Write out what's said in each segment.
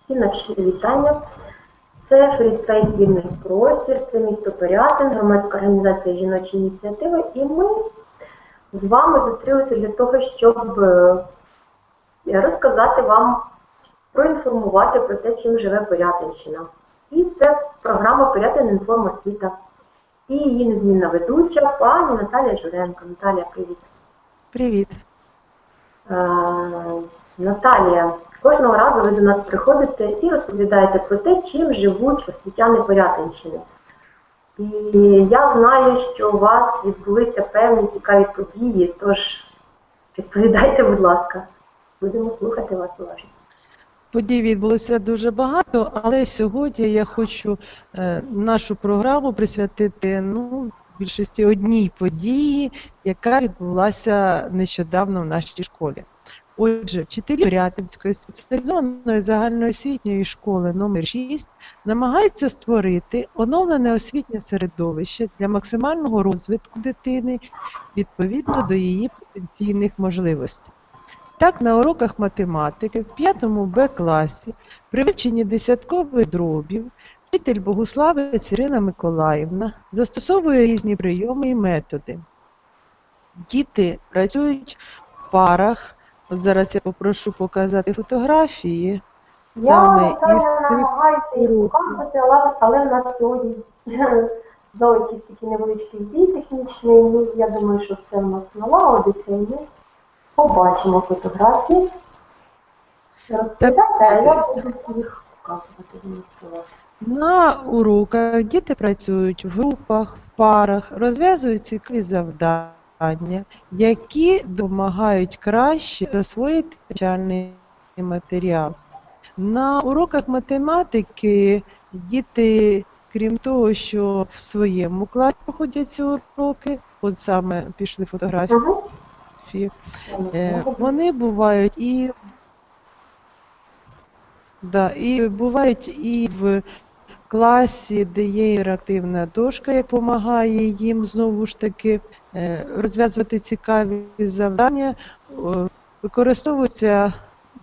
Всім наші вітання. Це Фрістейс Вільний простір, це місто Порятин, громадська організація жіночі ініціативи. І ми з вами зустрілися для того, щоб е, розказати вам, проінформувати про те, чим живе Порятинщина. І це програма Порятин інформосвіта. І її незмінна ведуча пані Наталія Журенко. Наталія, привіт. Привіт. Наталія, кожного разу ви до нас приходите і розповідаєте про те, чим живуть освітяни Порятинщини. І я знаю, що у вас відбулися певні цікаві події, тож розповідайте, будь ласка, будемо слухати вас уважно. Подій відбулося дуже багато, але сьогодні я хочу е, нашу програму присвятити ну, більшості одній події, яка відбулася нещодавно в нашій школі. Отже, вчителі Порятинської спеціалізованої загальноосвітньої школи номер 6 намагаються створити оновлене освітнє середовище для максимального розвитку дитини відповідно до її потенційних можливостей. Так, на уроках математики в 5 Б класі при вивченні десяткових дробів вчитель Богуславець Ірина Миколаївна застосовує різні прийоми і методи. Діти працюють в парах. От зараз я попрошу показати фотографії. Саме я із намагаюся їх показувати, але, але в нас сьогодні знову якийсь такий невеличкий збій технічний. Ну, я думаю, що все в нас налагодиться і ми побачимо фотографії. Розповідайте, а я буду їх показувати демонструвати. На уроках діти працюють в групах, в парах, розв'язують цікаві завдання, які допомагають краще засвоїти навчальний матеріал. На уроках математики діти, крім того, що в своєму класі проходять ці уроки, от саме пішли фотографії. Е, Вони бувають і, да, і бувають і в класі, де є інтерактивна дошка, яка допомагає їм знову ж таки е, розв'язувати цікаві завдання. Використовується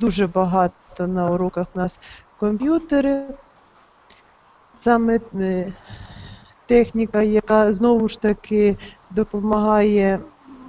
дуже багато на уроках у нас комп'ютери. Саме е, техніка, яка знову ж таки допомагає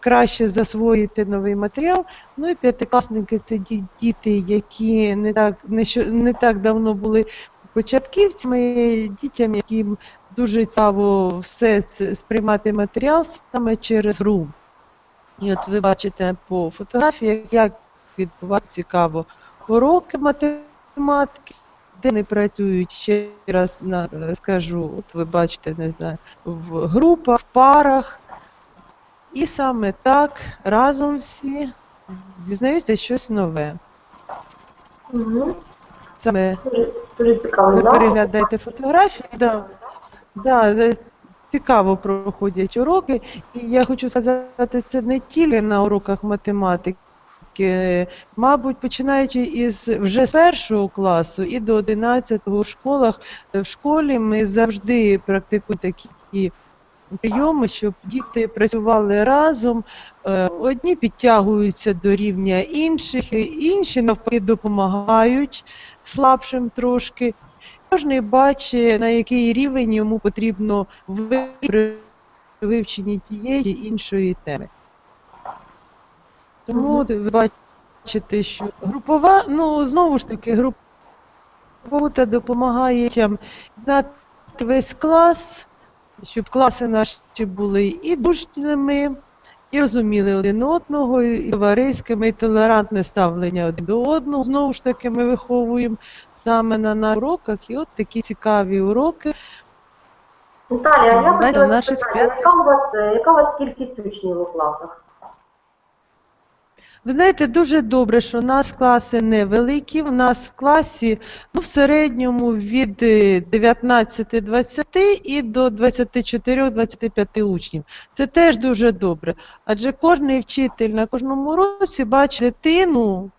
краще засвоїти новий матеріал. Ну і п'ятикласники це діти, які не так, не, що, не так давно були початківцями, дітям, яким дуже цікаво все це сприймати матеріал саме через гру. І от ви бачите по фотографіях, як відбуваються цікаво уроки математики, де вони працюють ще раз на, скажу, от ви бачите, не знаю, в групах, в парах. І саме так разом всі дізнаються щось нове. Угу. Саме Дуже, цікаво. ви да? переглядаєте фотографії, да, да, е, цікаво проходять уроки. І я хочу сказати, це не тільки на уроках математики. Мабуть, починаючи із вже з першого класу і до 11-го в школах, е, в школі ми завжди практикуємо такі прийоми, щоб діти працювали разом. Е, Одні підтягуються до рівня інших, інші навпаки допомагають слабшим трошки. Кожний бачить, на який рівень йому потрібно вийти при вивченні тієї чи іншої теми. Тому от ви бачите, що групова, ну знову ж таки, групова допомагає дітям знати весь клас, щоб класи наші були і дружніми, і розуміли один одного, і товариськими, і толерантне ставлення один до одного. Знову ж таки, ми виховуємо саме на наших уроках, і от такі цікаві уроки. Наталія, я хотіла яка у вас, е, яка у вас кількість учнів у класах? Ви знаєте, дуже добре, що у нас класи невеликі. У нас в класі ну, в середньому від е, 19-20 і до 24-25 учнів. Це теж дуже добре. Адже кожен вчитель на кожному уроці бачить дитину,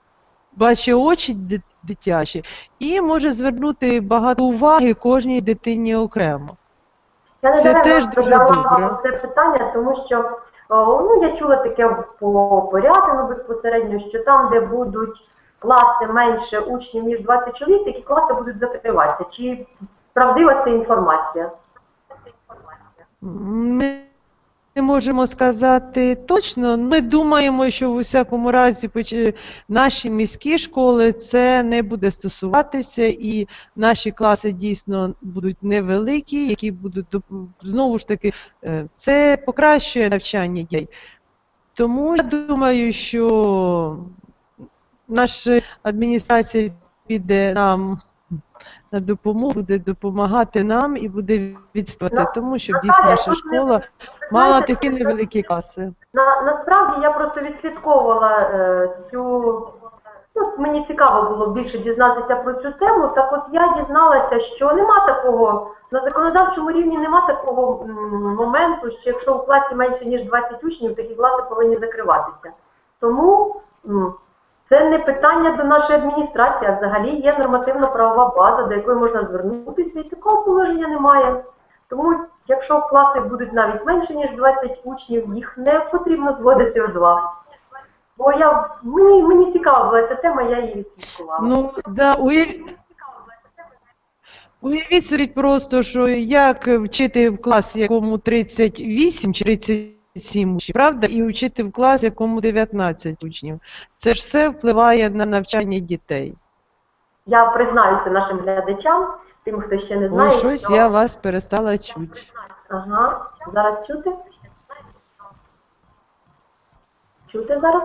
бачить очі дитячі і може звернути багато уваги кожній дитині окремо. Я не Це теж дуже добре. це питання, тому що ну, я чула таке по порядку безпосередньо, що там, де будуть класи менше учнів, ніж 20 чоловік, такі класи будуть закриватися. Чи правдива ця інформація? Ми не можемо сказати точно. Ми думаємо, що в усякому разі наші міські школи це не буде стосуватися, і наші класи дійсно будуть невеликі, які будуть знову ж таки, е, це покращує навчання дітей. Тому я думаю, що наша адміністрація піде нам на допомогу, буде допомагати нам і буде відстояти, тому що дійсно наша школа мала такі невеликі класи. На, насправді я просто відслідковувала е, цю. Ну, мені цікаво було більше дізнатися про цю тему. Так от я дізналася, що нема такого, на законодавчому рівні нема такого моменту, що якщо в класі менше, ніж 20 учнів, такі класи повинні закриватися. Тому це не питання до нашої адміністрації, а взагалі є нормативно-правова база, до якої можна звернутися, і такого положення немає. Тому, якщо класи будуть навіть менше, ніж 20 учнів, їх не потрібно зводити у два. Бо я, мені, мені цікава була ця тема, я її відслідкувала. Ну, да, уяв... Уявіть собі просто, що як вчити в клас, якому 38 чи 37 учнів, правда, і вчити в клас, якому 19 учнів. Це ж все впливає на навчання дітей. Я признаюся нашим глядачам, тим, хто ще не знає. Ой, щось що- я вас перестала чути. Ага, зараз чути? Чути зараз?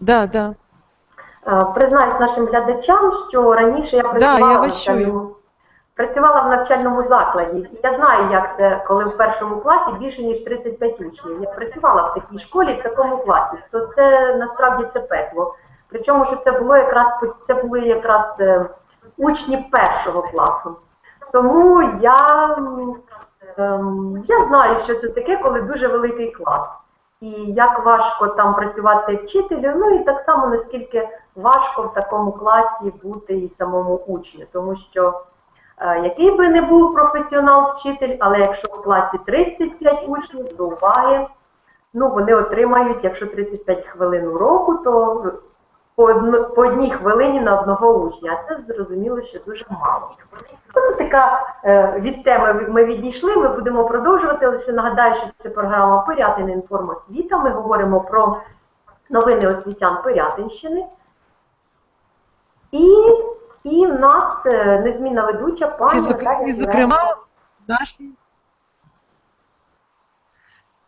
Да, да. Е, Признаюсь нашим глядачам, що раніше я працювала, я в вас чую. Працювала в навчальному закладі. І я знаю, як це, коли в першому класі більше ніж 35 учнів. Я працювала в такій школі, в такому класі. То це насправді це пекло. Причому, що це було якраз це були якраз е, учні першого класу. Тому я, ем, я знаю, що це таке, коли дуже великий клас. І як важко там працювати вчителю, ну і так само наскільки важко в такому класі бути і самому учню, тому що який би не був професіонал-вчитель, але якщо в класі 35 учнів, то уваги, ну вони отримають, якщо 35 хвилин уроку, то по, одній хвилині на одного учня, а це зрозуміло, що дуже мало. Оце така е, від теми ми відійшли. Ми будемо продовжувати. Лише нагадаю, що це програма Пирятин інформосвіта. Ми говоримо про новини освітян Пирятинщини. І, і в нас е, незмінна ведуча пані Наталія зокрема, в нашій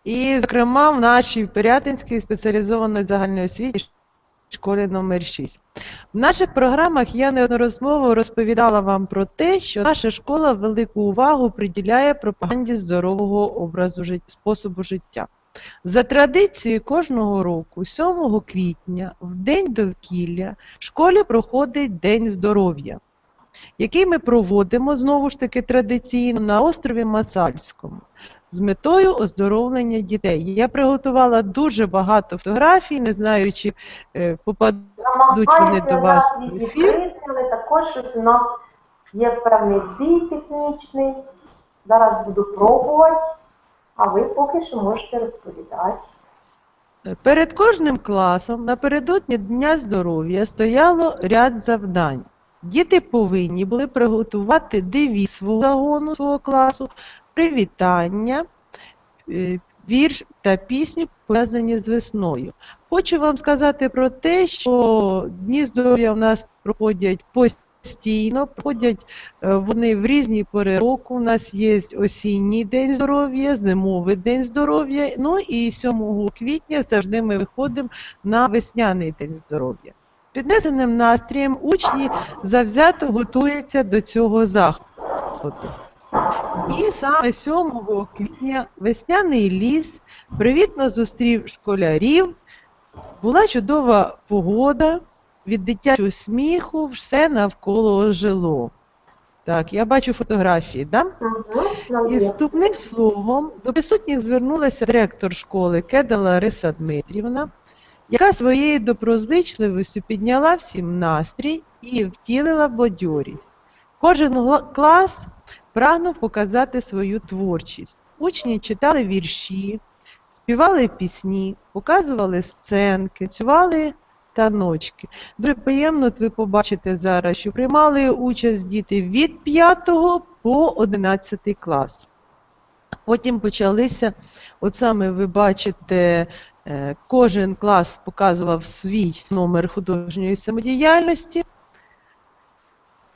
і, зокрема, в нашій Пирятинській спеціалізованій загальноосвітній школі номер 6. В наших програмах я неодноразово розповідала вам про те, що наша школа велику увагу приділяє пропаганді здорового образу життя, способу життя. За традицією кожного року, 7 квітня, в День довкілля, в школі проходить День здоров'я, який ми проводимо знову ж таки традиційно на острові Масальському з метою оздоровлення дітей. Я приготувала дуже багато фотографій, не знаю, чи е, попадуть вони до вас в ефір. також у нас є певний збій технічний. Зараз буду пробувати, а ви поки що можете розповідати. Перед кожним класом напередодні Дня здоров'я стояло ряд завдань. Діти повинні були приготувати девіз свого загону свого класу, привітання, е, вірш та пісню, пов'язані з весною. Хочу вам сказати про те, що дні здоров'я у нас проходять постійно, проходять е, вони в різні пори року. У нас є осінній день здоров'я, зимовий день здоров'я. Ну і 7 квітня завжди ми виходимо на весняний день здоров'я. Піднесеним настроєм учні завзято готуються до цього заходу. І саме 7 квітня весняний ліс привітно зустрів школярів. Була чудова погода, від дитячого сміху все навколо ожило. Так, я бачу фотографії, да? І вступним словом до присутніх звернулася директор школи Кеда Лариса Дмитрівна, яка своєю доброзичливістю підняла всім настрій і втілила бадьорість. Кожен клас прагнув показати свою творчість. Учні читали вірші, співали пісні, показували сценки, танцювали таночки. Дуже приємно, ви побачите зараз, що приймали участь діти від 5 по 11 клас. Потім почалися, от саме ви бачите, е, кожен клас показував свій номер художньої самодіяльності.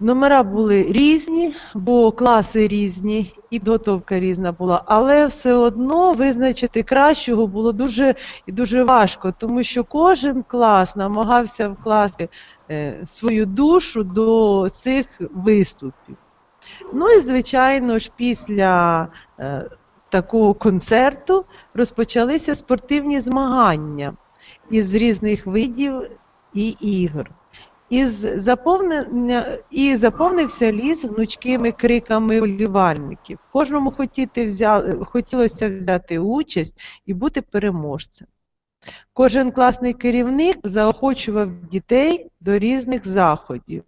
Номера були різні, бо класи різні і підготовка різна була, але все одно визначити кращого було дуже і дуже важко, тому що кожен клас намагався вкласти е, свою душу до цих виступів. Ну і, звичайно ж, після е, такого концерту розпочалися спортивні змагання із різних видів і ігор. І заповнився ліс гнучкими криками болівальників. Кожному хотіти хотілося взяти участь і бути переможцем. Кожен класний керівник заохочував дітей до різних заходів.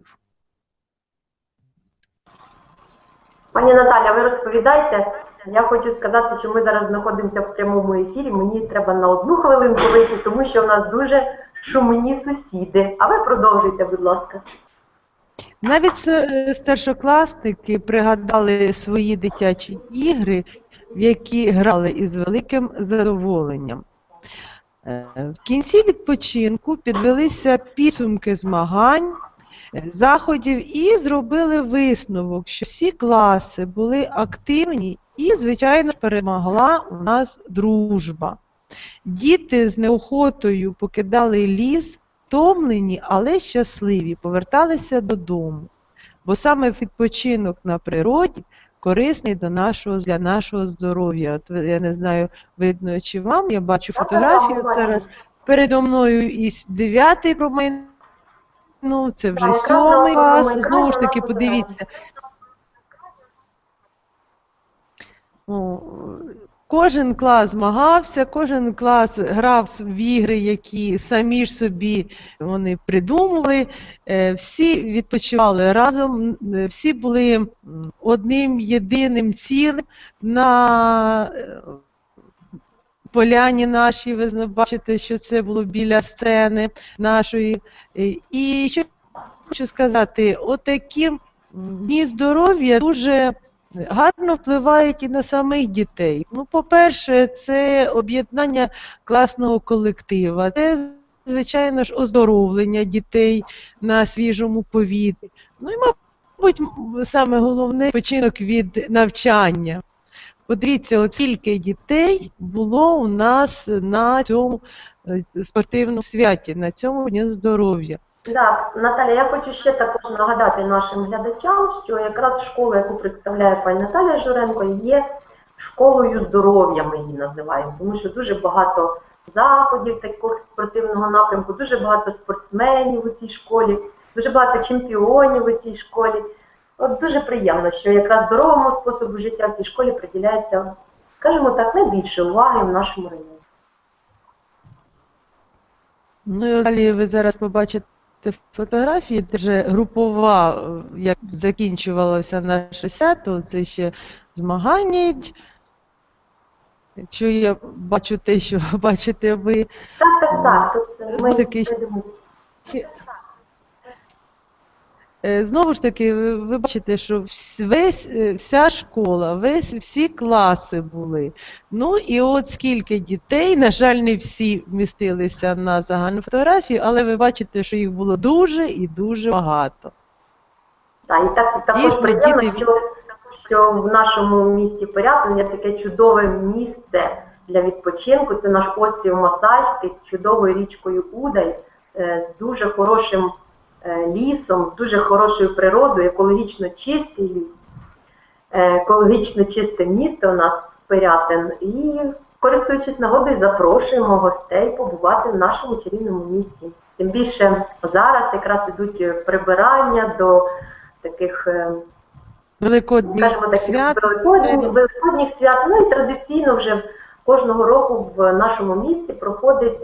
Пані Наталя, ви розповідайте. Я хочу сказати, що ми зараз знаходимося в прямому ефірі. Мені треба на одну хвилинку вийти, тому що в нас дуже шумні сусіди. А ви продовжуйте, будь ласка. Навіть старшокласники пригадали свої дитячі ігри, в які грали із великим задоволенням. Е, В кінці відпочинку підвелися підсумки змагань, е, заходів і зробили висновок, що всі класи були активні і, звичайно, перемогла у нас дружба. Діти з неохотою покидали ліс, втомлені, але щасливі, поверталися додому. Бо саме відпочинок на природі корисний до нашого, для нашого здоров'я. От я не знаю, видно чи вам, я бачу фотографію зараз. Передо мною і дев'ятий промайнув, це вже сьомий клас. Знову ж таки, подивіться. Кожен клас змагався, кожен клас грав в ігри, які самі ж собі вони придумували. Е, Всі відпочивали разом, всі були одним єдиним цілим на е, поляні нашій. Ви бачите, що це було біля сцени нашої. Е, І що хочу сказати, отакі дні здоров'я дуже гарно впливають і на самих дітей. Ну, по-перше, це об'єднання класного колектива, це, звичайно ж, оздоровлення дітей на свіжому повітрі. Ну і, мабуть, саме головне починок від навчання. Подивіться, от скільки дітей було у нас на цьому е, спортивному святі, на цьому дні здоров'я. Так, Наталя, я хочу ще також нагадати нашим глядачам, що якраз школа, яку представляє пані Наталя Журенко, є школою здоров'я, ми її називаємо, тому що дуже багато заходів такого спортивного напрямку, дуже багато спортсменів у цій школі, дуже багато чемпіонів у цій школі. От дуже приємно, що якраз здоровому способу життя в цій школі приділяється, скажімо так, найбільше уваги в нашому районі. Ну і далі ви зараз побачите фотографії, де вже групова, е, як закінчувалося наше сято, це ще змагання. йдуть. Якщо я бачу те, що бачите ви, Так, так, так. Тут ми. Чи- Е, Знову ж таки, ви, бачите, що весь, е, вся школа, весь, всі класи були. Ну і от скільки дітей, на жаль, не всі вмістилися на загальну фотографію, але ви бачите, що їх було дуже і дуже багато. Так, і так, також Дійсно, приємно, діти- що, що в нашому місті Порятин є таке чудове місце для відпочинку. Це наш острів Масальський з чудовою річкою Удай, е, з дуже хорошим е, лісом, дуже хорошою природою, екологічно чистий ліс, е, екологічно чисте місто у нас Пирятин. І користуючись нагодою, запрошуємо гостей побувати в нашому чарівному місті. Тим більше зараз якраз ідуть е, прибирання до таких, е, Великодні скажімо, свят. великодніх, великодніх свят. Ну і традиційно вже кожного року в нашому місті проходить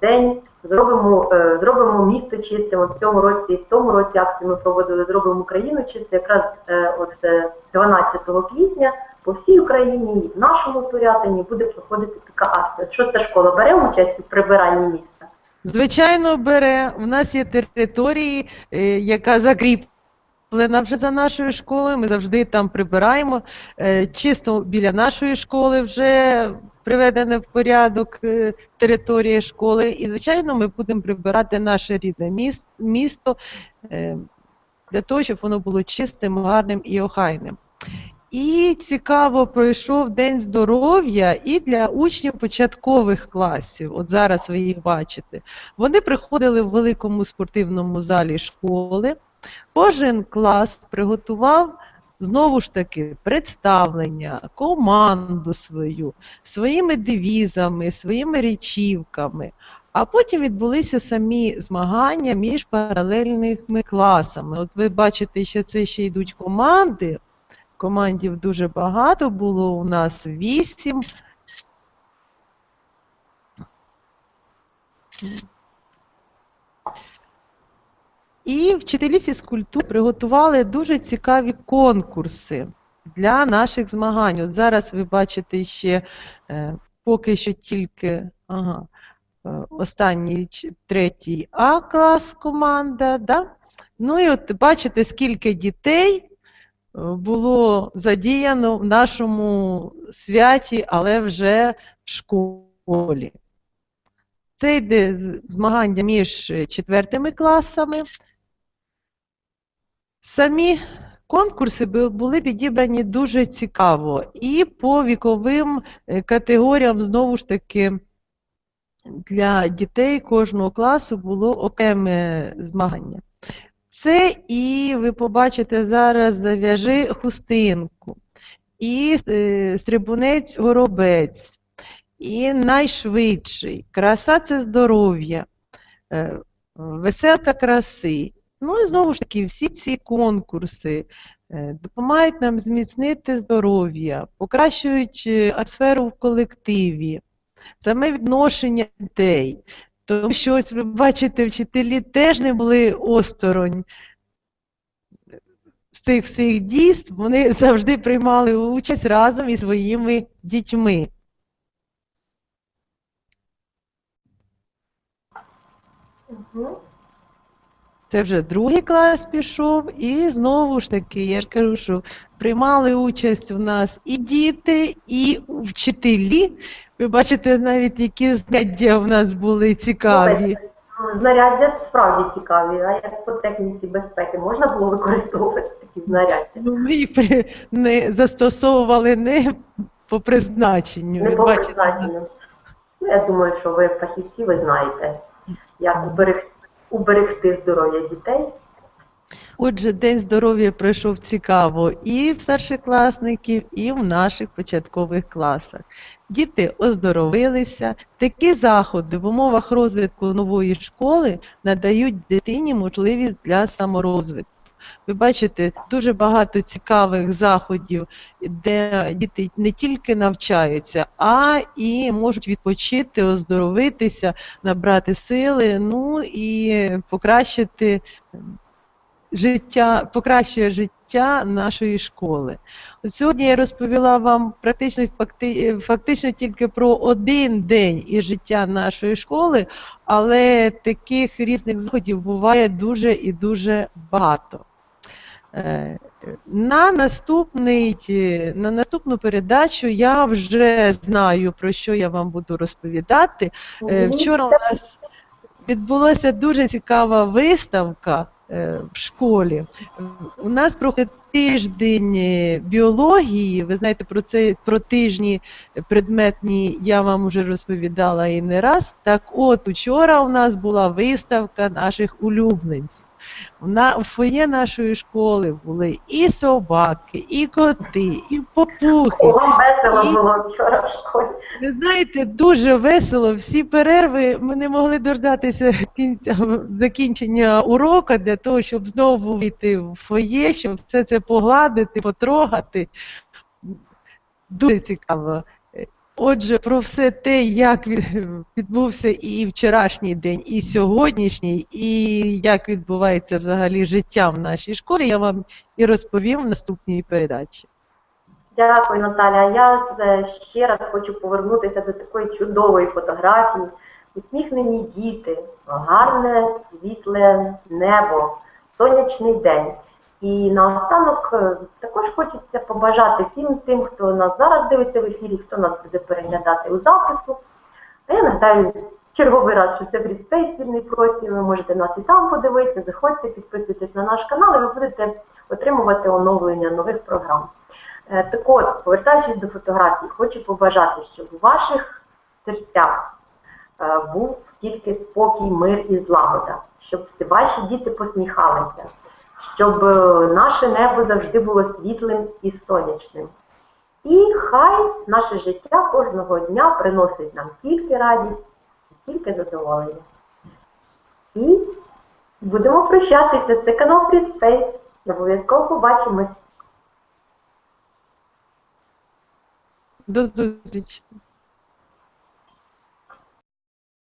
день. Зробимо, е, зробимо місто чистим. От в цьому році і в тому році акцію ми проводили Зробимо Україну чистою. Якраз е, от е, 12 квітня по всій Україні, в нашому Турятині буде проходити така акція. Шоста школа бере участь у прибиранні міста. Звичайно, бере. У нас є території, е, яка закріплена вже за нашою школою. Ми завжди там прибираємо. Е, Чисто біля нашої школи вже приведене в порядок е, території школи. І, звичайно, ми будемо прибирати наше рідне місто е, для того, щоб воно було чистим, гарним і охайним. І цікаво пройшов День здоров'я і для учнів початкових класів. От зараз ви їх бачите. Вони приходили в великому спортивному залі школи. Кожен клас приготував знову ж таки представлення, команду свою, своїми девізами, своїми речівками. А потім відбулися самі змагання між паралельними класами. От ви бачите, що це ще йдуть команди. Командів дуже багато було у нас вісім. І вчителі фізкультури приготували дуже цікаві конкурси для наших змагань. От зараз ви бачите ще е, поки що тільки ага, е, останній третій А клас команда. Да? Ну і от бачите, скільки дітей е, було задіяно в нашому святі, але вже в школі. Це йде змагання між четвертими класами. Самі конкурси були підібрані дуже цікаво. І по віковим е, категоріям, знову ж таки, для дітей кожного класу було окреме змагання. Це і ви побачите зараз зав'яжи хустинку, і е, стрибунець горобець, і найшвидший. Краса це здоров'я, е, веселка краси. Ну і знову ж таки, всі ці конкурси е, допомагають нам зміцнити здоров'я, покращують е, атмосферу в колективі, саме відношення дітей. Тому що ось ви бачите, вчителі теж не були осторонь з тих всіх дійств, вони завжди приймали участь разом із своїми дітьми. Угу. Це вже другий клас пішов, і знову ж таки, я ж кажу, що приймали участь у нас і діти, і вчителі. Ви бачите навіть, які знаряддя в нас були цікаві. Знаряддя справді цікаві, а як по техніці безпеки можна було використовувати такі знаряддя? Ну, ми їх при- не застосовували не по призначенню. Не по бачите, призначенню. Ну, я думаю, що ви фахівці, ви знаєте, як уберег- уберегти здоров'я дітей. Отже, День здоров'я пройшов цікаво і в старшокласників, і в наших початкових класах. Діти оздоровилися. Такі заходи в умовах розвитку нової школи надають дитині можливість для саморозвитку. Ви бачите, дуже багато цікавих заходів, де діти не тільки навчаються, а і можуть відпочити, оздоровитися, набрати сили, ну і покращити життя, покращує життя нашої школи. От сьогодні я розповіла вам практично факти, фактично тільки про один день із життя нашої школи, але таких різних заходів буває дуже і дуже багато. Е, На наступний, е, на наступну передачу я вже знаю, про що я вам буду розповідати. Е, Вчора у нас відбулася дуже цікава виставка в школі. У нас проходить тиждень біології. Ви знаєте, про це про тижні предметні я вам вже розповідала і не раз. Так от, учора у нас була виставка наших улюбленців. На у фоє нашої школи були і собаки, і коти, і попухи. Вам весело І- було вчора в школі. Ви знаєте, дуже весело. Всі перерви ми не могли дождатися кінця закінчення уроку для того, щоб знову вийти в фоє, щоб все це погладити, потрогати. Дуже цікаво. Отже, про все те, як відбувся і вчорашній день, і сьогоднішній, і як відбувається взагалі життя в нашій школі, я вам і розповім в наступній передачі. Дякую, Наталя. Я е, ще раз хочу повернутися до такої чудової фотографії. Усміхнені діти, гарне світле небо, сонячний день. І наостанок е, також хочеться побажати всім тим, хто нас зараз дивиться в ефірі, хто нас буде переглядати у запису. А я нагадаю черговий раз, що це FreeSpace, вільний простір. Ви можете нас і там подивитися. Заходьте, підписуйтесь на наш канал, і ви будете отримувати оновлення нових програм. Е, Так от, повертаючись до фотографій, хочу побажати, щоб у ваших серцях е, був тільки спокій, мир і злагода, щоб всі ваші діти посміхалися, щоб е, наше небо завжди було світлим і сонячним. І хай наше життя кожного дня приносить нам тільки радість, тільки задоволення. І будемо прощатися. Це канал Free Space. Обов'язково побачимось. До зустрічі.